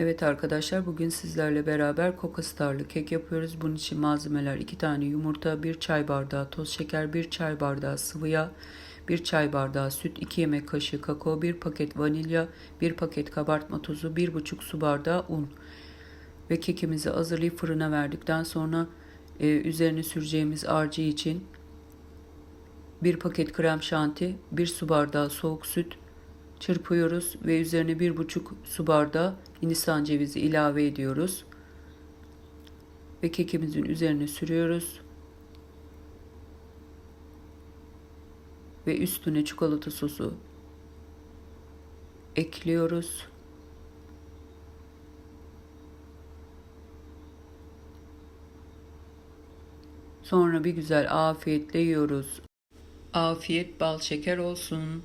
Evet arkadaşlar bugün sizlerle beraber Coca Star'lı kek yapıyoruz. Bunun için malzemeler 2 tane yumurta, 1 çay bardağı toz şeker, 1 çay bardağı sıvı yağ, 1 çay bardağı süt, 2 yemek kaşığı kakao, 1 paket vanilya, 1 paket kabartma tozu, 1,5 su bardağı un. Ve kekimizi hazırlayıp fırına verdikten sonra e, üzerine süreceğimiz harcı için 1 paket krem şanti, 1 su bardağı soğuk süt, Çırpıyoruz ve üzerine bir buçuk su bardağı hindistan cevizi ilave ediyoruz. Ve kekimizin üzerine sürüyoruz. Ve üstüne çikolata sosu ekliyoruz. Sonra bir güzel afiyetle yiyoruz. Afiyet bal şeker olsun.